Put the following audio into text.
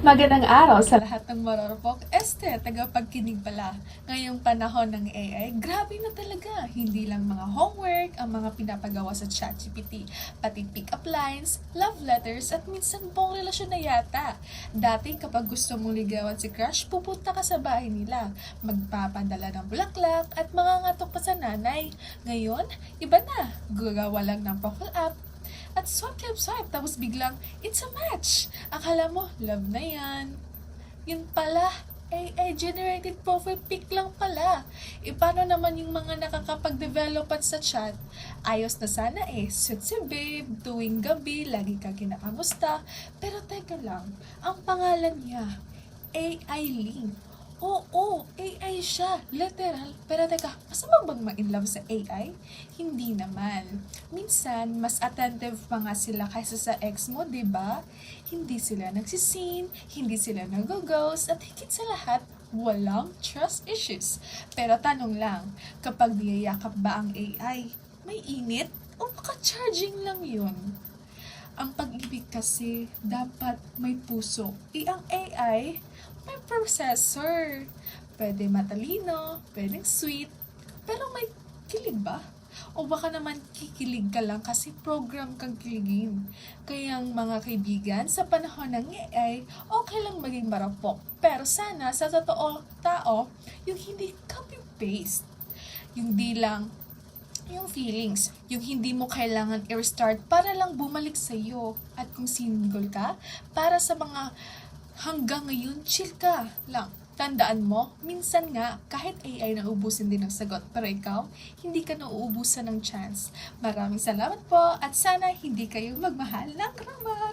Magandang araw sa lahat ng marorpok. Este, tagapagkinig pala. Ngayong panahon ng AI, grabe na talaga. Hindi lang mga homework ang mga pinapagawa sa ChatGPT, pati pick-up lines, love letters, at minsan buong relasyon na yata. Dati kapag gusto mong ligawan si crush, pupunta ka sa bahay nila. Magpapadala ng bulaklak at mga ngatok pa sa nanay. Ngayon, iba na. Gagawa lang ng app at swipe, swipe, swipe. Tapos biglang, it's a match. Akala mo, love na yan. Yun pala, AI-generated profile pic lang pala. E paano naman yung mga nakakapag-develop at sa chat? Ayos na sana eh, sweet si babe, tuwing gabi, lagi ka kinakamusta. Pero teka lang, ang pangalan niya, AI Link. Oo, AI siya. Literal. Pero teka, masama bang ma-inlove sa AI? Hindi naman. Minsan, mas attentive pa nga sila kaysa sa ex mo, ba? Hindi sila nagsisin, hindi sila nag-ghost, at higit sa lahat, walang trust issues. Pero tanong lang, kapag niyayakap ba ang AI, may init o baka charging lang yun? Ang pag-ibig kasi dapat may puso. E ang AI, may processor. Pwede matalino, pwedeng sweet, pero may kilig ba? O baka naman kikilig ka lang kasi program kang kiligin. Kaya mga kaibigan, sa panahon ng AI, okay lang maging marapok. Pero sana sa totoo tao, yung hindi copy-paste. Yung di lang yung feelings, yung hindi mo kailangan i-restart para lang bumalik sa iyo. At kung single ka, para sa mga hanggang ngayon, chill ka lang. Tandaan mo, minsan nga, kahit AI na ubusin din ng sagot, pero ikaw, hindi ka nauubusan ng chance. Maraming salamat po at sana hindi kayo magmahal ng ramat.